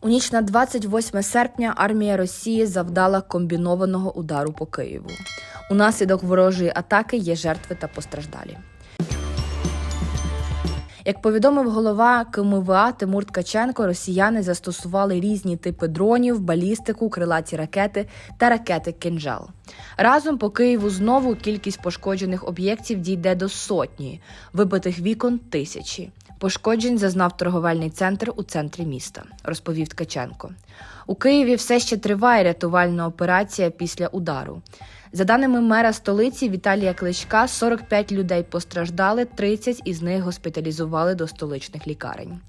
У ніч на 28 серпня армія Росії завдала комбінованого удару по Києву. Унаслідок ворожої атаки є жертви та постраждалі. Як повідомив голова КМВА Тимур Ткаченко, росіяни застосували різні типи дронів, балістику, крилаті ракети та ракети «Кинжал». Разом по Києву знову кількість пошкоджених об'єктів дійде до сотні, вибитих вікон тисячі. Пошкоджень зазнав торговельний центр у центрі міста, розповів Ткаченко. У Києві все ще триває рятувальна операція після удару. За даними мера столиці Віталія Кличка, 45 людей постраждали, 30 із них госпіталізували до столичних лікарень.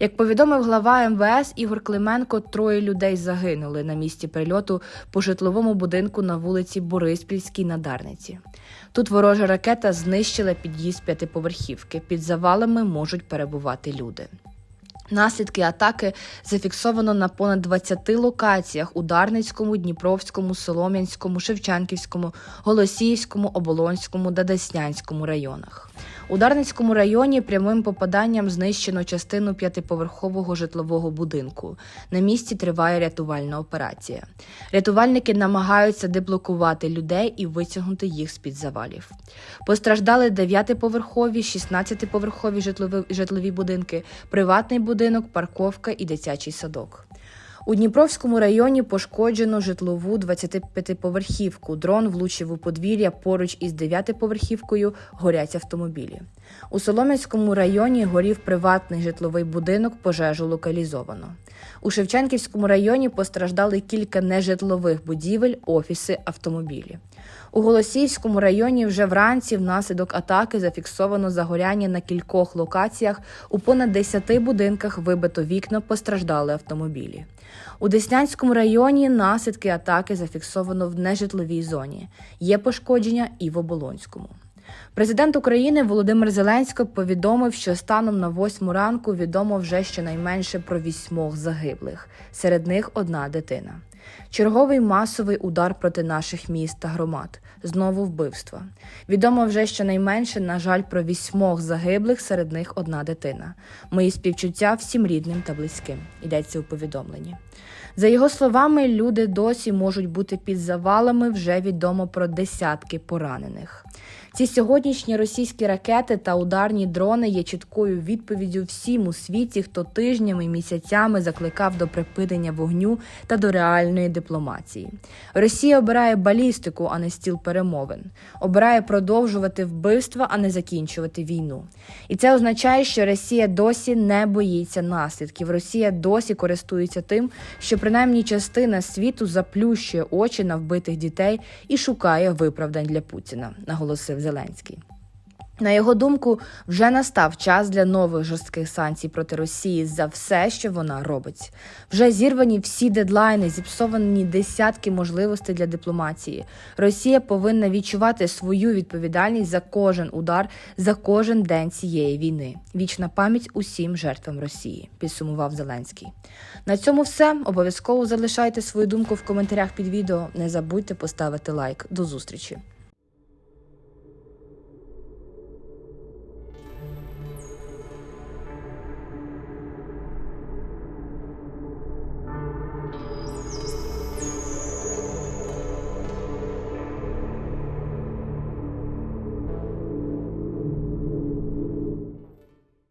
Як повідомив глава МВС Ігор Клименко, троє людей загинули на місці прильоту по житловому будинку на вулиці Бориспільській на Дарниці. Тут ворожа ракета знищила під'їзд п'ятиповерхівки. Під завалами можуть перебувати люди. Наслідки атаки зафіксовано на понад 20 локаціях у Дарницькому, Дніпровському, Солом'янському, Шевченківському, Голосіївському, Оболонському та Деснянському районах. У Дарницькому районі прямим попаданням знищено частину п'ятиповерхового житлового будинку. На місці триває рятувальна операція. Рятувальники намагаються деблокувати людей і витягнути їх з-під завалів. Постраждали 9-поверхові, 16-поверхові житлові, житлові будинки, приватний будинок, парковка і дитячий садок. У Дніпровському районі пошкоджено житлову 25-поверхівку. Дрон влучив у подвір'я поруч із 9-поверхівкою горять автомобілі. У Солом'янському районі горів приватний житловий будинок, пожежу локалізовано. У Шевченківському районі постраждали кілька нежитлових будівель, офіси, автомобілі. У Голосіївському районі вже вранці внаслідок атаки зафіксовано загоряння на кількох локаціях. У понад 10 будинках вибито вікна, постраждали автомобілі. У Деснянському районі наслідки атаки зафіксовано в нежитловій зоні. Є пошкодження і в Оболонському. Президент України Володимир Зеленський повідомив, що станом на восьму ранку відомо вже щонайменше про вісьмох загиблих. Серед них одна дитина. Черговий масовий удар проти наших міст та громад. Знову вбивства. Відомо вже щонайменше, на жаль, про вісьмох загиблих, серед них одна дитина. Мої співчуття всім рідним та близьким. Йдеться у повідомленні. За його словами, люди досі можуть бути під завалами. Вже відомо про десятки поранених. Ці сьогоднішні російські ракети та ударні дрони є чіткою відповіддю всім у світі, хто тижнями і місяцями закликав до припинення вогню та до реальної дипломатії. Росія обирає балістику, а не стіл перемовин, обирає продовжувати вбивства, а не закінчувати війну. І це означає, що Росія досі не боїться наслідків. Росія досі користується тим, що принаймні частина світу заплющує очі на вбитих дітей і шукає виправдань для Путіна, наголосив Зеленський. На його думку, вже настав час для нових жорстких санкцій проти Росії за все, що вона робить. Вже зірвані всі дедлайни, зіпсовані десятки можливостей для дипломатії. Росія повинна відчувати свою відповідальність за кожен удар, за кожен день цієї війни. Вічна пам'ять усім жертвам Росії, підсумував Зеленський. На цьому все. Обов'язково залишайте свою думку в коментарях під відео. Не забудьте поставити лайк. До зустрічі.